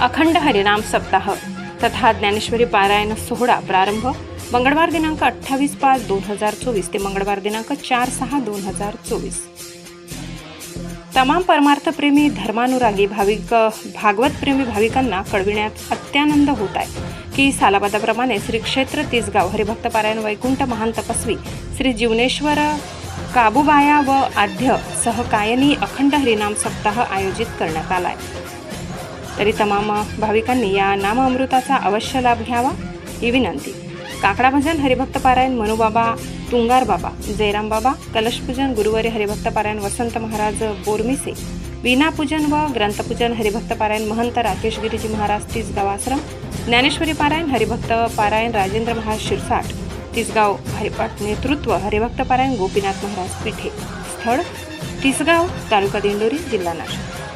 अखंड हरिनाम सप्ताह तथा ज्ञानेश्वरी पारायण सोहळा प्रारंभ मंगळवार दिनांक अठ्ठावीस पाच दोन हजार चोवीस ते मंगळवार दिनांक चार सहा दोन हजार चोवीस. तमाम परमार्थप्रेमी धर्मानुरागी भाविक भागवतप्रेमी भाविकांना कळविण्यात अत्यानंद होत आहे. की सालाबादाप्रमाणे श्री क्षेत्र तिसगाव हरिभक्त पारायण वैकुंठ महान तपस्वी श्री जीवनेश्वर काबुबाया व आद्य सहकायनी अखंड हरिनाम सप्ताह आयोजित करण्यात आला आहे. तरी तमाम भाविकांनी या नामअमृताचा अवश्य लाभ घ्यावा ही विनंती. काकडा भजन हरिभक्त पारायण मनुबाबा तुंगार बाबा जयराम बाबा कलशपूजन गुरुवारी हरिभक्त पारायण वसंत महाराज बोरमिसे वीणापूजन व ग्रंथपूजन हरिभक्त पारायण महंत राकेश गिरीजी महाराज तिसगाव आश्रम ज्ञानेश्वरी पारायण हरिभक्त पारायण राजेंद्र महाराज शिरसाट तिसगाव हरिपाठ नेतृत्व हरिभक्त पारायण गोपीनाथ महाराज पिठे स्थळ तिसगाव तालुका दिंडोरी जिल्हा नाशिक.